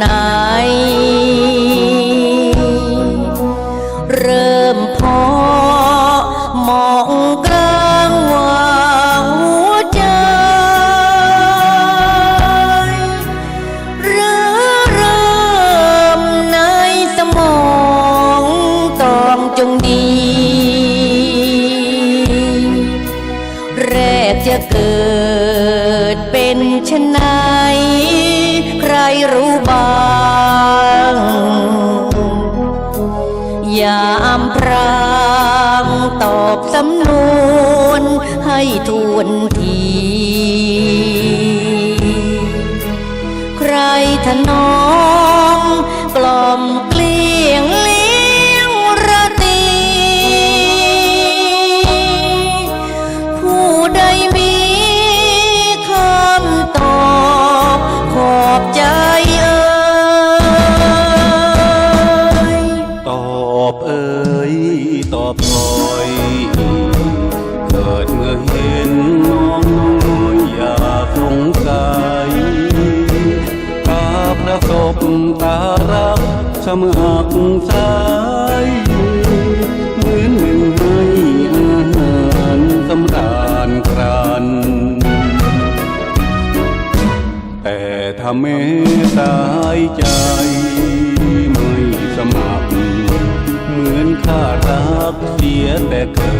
ไหน เริ่มพอมองกลางว่าหัวใจ เริ่มในสมองต้องจงดี แรกจะเกิดเป็นชนะใครรู้บ้างามพรางตอบสำนวนให้ทวนที ใครทนอ ระสบตารักสมัครใจเหมือนหนึ่งให้อาหารสำราญครัน แต่ถ้าเมตตายใจไม่สมัคร เหมือนข้ารักเสียแต่เกิ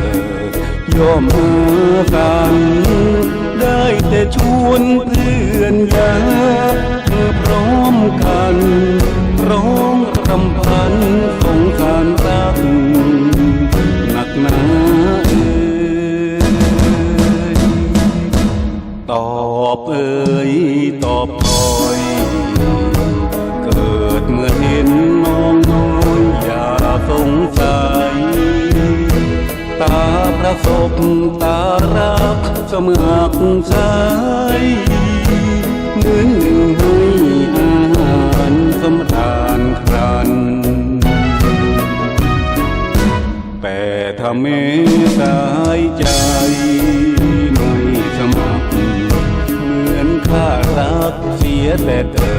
ดย่อมเมื่อกันได้แต่ชวนเพื่อนยา ประสบตารักสมือกใจเหมือนหนึ่งให้อาหารสำราญครัน แต่ถ้าเมตตายใจไม่สมัคร เหมือนข้ารักเสียแต่เกิ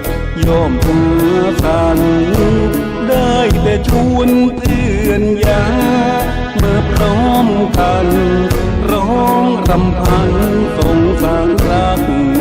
ดย่อมเพื่อสันได้แต่ชวนเพื่อนยาเมื่อพร้อม กัน ร้องรำพันสงสารรัก